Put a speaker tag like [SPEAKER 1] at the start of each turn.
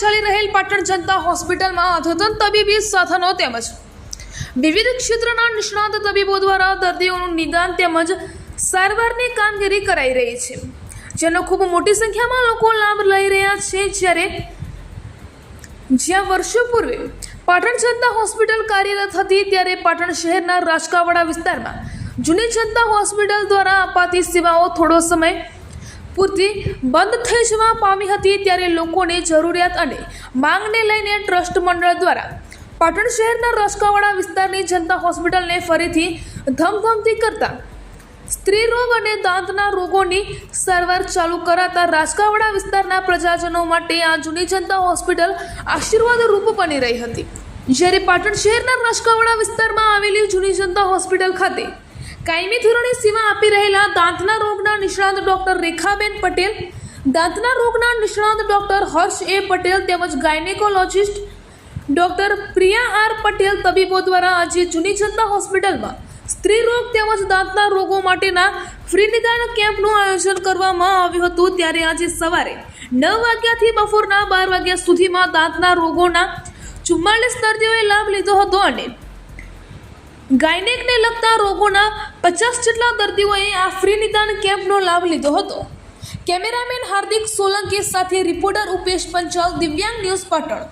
[SPEAKER 1] ચાલી રહેલ પાટણ જનતા હોસ્પિટલમાં અદ્યતન તબીબી સાધનો તેમજ વિવિધ ક્ષેત્રના નિષ્ણાત તબીબો દ્વારા દર્દીઓનું નિદાન તેમજ સારવારની કામગીરી કરાઈ રહી છે, જેનો ખૂબ મોટી સંખ્યામાં લોકો લાભ લઈ રહ્યા છે, જ્યારે જ્યાં વર્ષો પૂર્વે પાટણ જનતા હોસ્પિટલ કાર્યરત હતી ત્યારે પાટણ શહેરના રાજકાવાડા વિસ્તારમાં જૂની જનતા હોસ્પિટલ દ્વારા અપાતી સેવાઓ થોડો સમય પૂરતી બંધ થઈ જવા પામી હતી ત્યારે લોકોની જરૂરિયાત અને માંગને લઈને ટ્રસ્ટ મંડળ દ્વારા પાટણ શહેરના રસકાવાડા વિસ્તારની જનતા હોસ્પિટલને ફરીથી ધમધમતી કરતા સ્ત્રી રોગ અને દાંતના રોગોની સારવાર ચાલુ કરાતા રાજકાવાડા વિસ્તારના પ્રજાજનો માટે આ જૂની જનતા હોસ્પિટલ આશીર્વાદ રૂપ બની રહી હતી. જ્યારે પાટણ શહેરના રાજકાવાડા વિસ્તારમાં આવેલી જૂની જનતા હોસ્પિટલ ખાતે કાયમી ધોરણે સેવા આપી રહેલા દાંતના રોગના નિષ્ણાત ડોક્ટર રેખાબેન પટેલ, દાંતના રોગના નિષ્ણાત ડોક્ટર હર્ષ એ પટેલ તેમજ gynaecologist doctor Priya R Patel તબીબો દ્વારા આજે જૂની જનતા હોસ્પિટલમાં સ્ત્રી રોગ તેમજ દાંતના રોગો માટેના ફ્રી નિદાન કેમ્પનું આયોજન કરવામાં આવ્યું હતું. ત્યારે આજે સવારે નવ વાગ્યાથી બપોરના બાર વાગ્યા સુધીમાં દાંતના રોગોના ચુમ્માલીસ દર્દીઓએ લાભ લીધો હતો અને ગાયનેકને લગતા રોગોના પચાસ જેટલા દર્દીઓએ આ ફ્રી નિદાન કેમ્પનો લાભ લીધો હતો. કેમેરામેન હાર્દિક સોલંકી સાથે રિપોર્ટર ઉપેશ પંચાલ, દિવ્યાંગ ન્યૂઝ પાટણ.